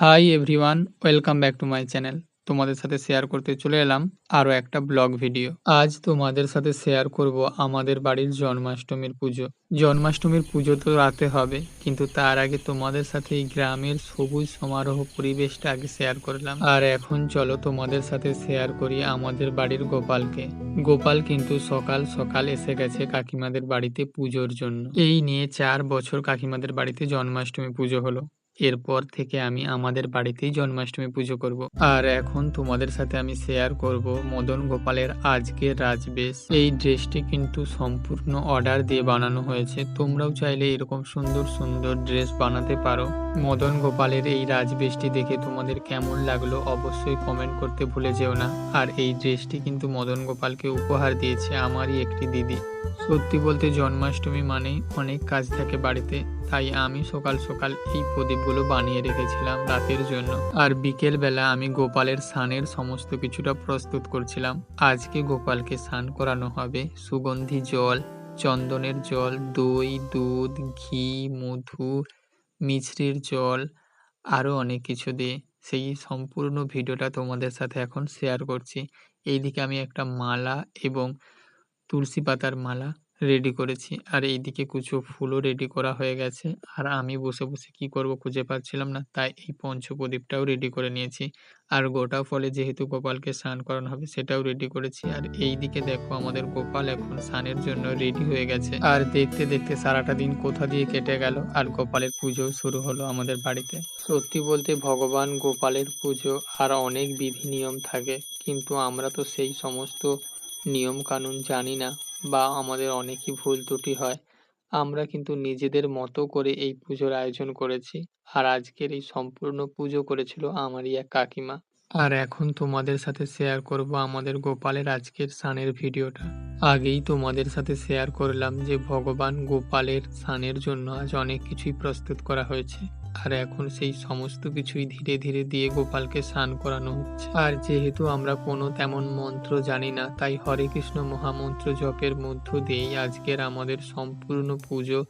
Hi everyone welcome back to my channel তোমাদের সাথে share করতে চলে এলাম আরও একটা ব্লগ ভিডিও আজ তোমাদের সাথে শেয়ার করব আমাদের বাড়ির জন্মাষ্টমীর পুজো। জন্মাষ্টমীর পুজো তো রাতে হবে, কিন্তু তার আগে তোমাদের সাথে এই গ্রামের সবুজ সমারোহ পরিবেশটা আগে শেয়ার করলাম। আর এখন চলো তোমাদের সাথে শেয়ার করি আমাদের বাড়ির গোপালকে। গোপাল কিন্তু সকাল সকাল এসে গেছে কাকিমাদের বাড়িতে পুজোর জন্য। এই নিয়ে চার বছর কাকিমাদের বাড়িতে জন্মাষ্টমী পুজো হলো। এরপর থেকে আমি আমাদের বাড়িতেই জন্মাষ্টমী পুজো করব। আর এখন তোমাদের সাথে আমি শেয়ার করব মদন গোপালের আজকের রাজবেশ। এই ড্রেসটি কিন্তু সম্পূর্ণ অর্ডার দিয়ে বানানো হয়েছে। তোমরাও চাইলে এরকম সুন্দর সুন্দর ড্রেস বানাতে পারো। মদন গোপালের এই রাজবেশটি দেখে তোমাদের কেমন লাগল অবশ্যই কমেন্ট করতে ভুলে যেও না। আর এই ড্রেসটি কিন্তু মদন গোপালকে উপহার দিয়েছে আমারই একটি দিদি। সত্যি বলতে জন্মাষ্টমী মানেই অনেক কাজ থাকে বাড়িতে। তাই আমি সকাল সকাল এই প্রদীপগুলো বানিয়ে রেখেছিলাম রাতের জন্য। আর বিকেল বেলা আমি গোপালের স্নানের সমস্ত কিছুটা প্রস্তুত করছিলাম। আজকে গোপালকে স্নান করানো হবে সুগন্ধি জল, চন্দনের জল, দই, দুধ, ঘি, মধু, মিছরির জল, আরও অনেক কিছু দিয়ে। সেই সম্পূর্ণ ভিডিওটা তোমাদের সাথে এখন শেয়ার করছি। এইদিকে আমি একটা মালা এবং তুলসী পাতার মালা রেডি করেছি। আর এইদিকে কিছু ফুলও রেডি করা হয়ে গেছে। আর আমি বসে বসে কি করব খুঁজে পাচ্ছিলাম না। তাই এই পঞ্চপ্রদীপটাও রেডি করে নিয়েছি। আর গোটা ফলে যেহেতু গোপালকে স্নান করানো হবে, সেটাও রেডি করেছি। আর এই দিকে দেখো আমাদের গোপাল এখন স্নানের জন্য রেডি হয়ে গেছে। আর দেখতে দেখতে সারাটা দিন কোথা দিয়ে কেটে গেল। আর গোপালের পুজো শুরু হলো আমাদের বাড়িতে। সত্যি বলতে ভগবান গোপালের পুজো আর অনেক বিধি নিয়ম থাকে। কিন্তু আমরা তো সেই সমস্ত নিয়ম কানুন জানি না। বা আমাদের অনেকই ভুল ত্রুটি হয়, আমরা কিন্তু নিজেদের মতো করে এই পুজোর আয়োজন করেছি। আর আজকের এই সম্পূর্ণ পুজো করেছিল আমারই এক কাকিমা। আর এখন তোমাদের সাথে শেয়ার করব আমাদের গোপালের আজকের স্নানের ভিডিওটা। আগেই তোমাদের সাথে শেয়ার করলাম যে ভগবান গোপালের সানের জন্য আজ অনেক কিছুই প্রস্তুত করা হয়েছে। আর এখন সেই সমস্ত কিছুই ধীরে ধীরে দিয়ে গোপালকে স্নান করানো হচ্ছে। আর যেহেতু আমরা কোনো তেমন মন্ত্র জানি না, তাই হরে কৃষ্ণ মহামন্ত্র জপের মধ্য দিয়েই আজকের আমাদের সম্পূর্ণ পুজো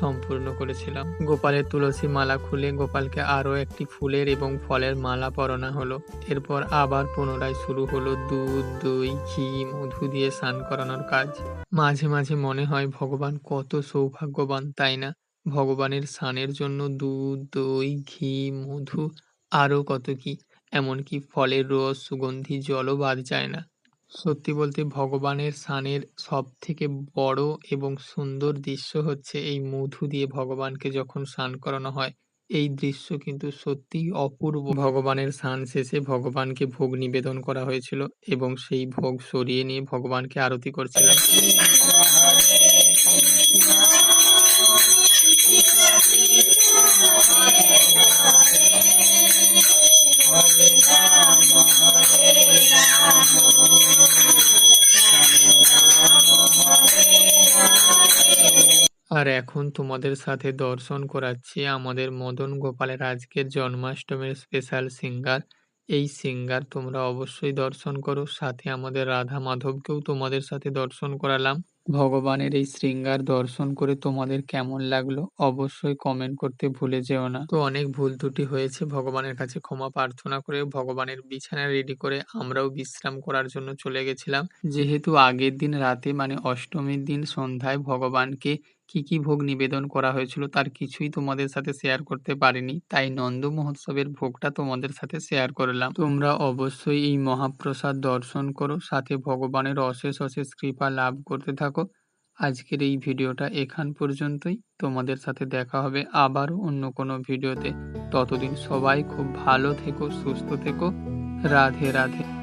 সম্পূর্ণ করেছিলাম। গোপালের তুলসী মালা খুলে গোপালকে আরও একটি ফুলের এবং ফলের মালা পরানো হলো। এরপর আবার পুনরায় শুরু হলো দুধ, দই, ঘি, মধু দিয়ে স্নান করানোর কাজ। মাঝে মাঝে মনে হয় ভগবান কত সৌভাগ্যবান, তাই না? ভগবানের স্নানের জন্য দুধ, দই, ঘি, মধু আরও কত কি? এমনকি ফলের রস, সুগন্ধি, জলও বাদ যায় না। সত্যি বলতে ভগবানের স্নানের সব থেকে বড় এবং সুন্দর দৃশ্য হচ্ছে এই মধু দিয়ে ভগবানকে যখন স্নান করানো হয়। এই দৃশ্য কিন্তু সত্যিই অপূর্ব। ভগবানের স্নান শেষে ভগবানকে ভোগ নিবেদন করা হয়েছিল এবং সেই ভোগ সরিয়ে নিয়ে ভগবানকে আরতি করছিলাম আর এখন তোমাদের সাথে দর্শন করাচ্ছি আমাদের মদন গোপালের আজকের জন্মাষ্টমীর স্পেশাল সিঙ্গার। এই সিঙ্গার তোমরা অবশ্যই দর্শন করো, সাথে আমাদের রাধা মাধবকেও তোমাদের সাথে দর্শন করালাম। ভগবানের এই শৃঙ্গার দর্শন করে তোমাদের কেমন লাগল অবশ্যই কমেন্ট করতে ভুলে যেও না। তো অনেক ভুল ত্রুটি হয়েছে, ভগবানের কাছে ক্ষমা প্রার্থনা করে, ভগবানের বিছানা রেডি করে আমরাও বিশ্রাম করার জন্য চলে গেছিলাম। যেহেতু আগের দিন রাতে মানে অষ্টমীর দিন সন্ধ্যায় ভগবানকে কি কি ভোগ নিবেদন করা হয়েছিল তার কিছুই তোমাদের সাথে শেয়ার করতে পারিনি। তাই নন্দ মহোৎসবের ভোগটা তোমাদের সাথে শেয়ার করলাম। তোমরা অবশ্যই এই মহাপ্রসাদ দর্শন করো, সাথে ভগবানের অশেষ অশেষ কৃপা লাভ করতে থাকো। আজকের এই ভিডিওটা এখান পর্যন্তই। তোমাদের সাথে দেখা হবে আবার অন্য কোনো ভিডিওতে। ততদিন সবাই খুব ভালো থেকো, সুস্থ থেকো। রাধে রাধে।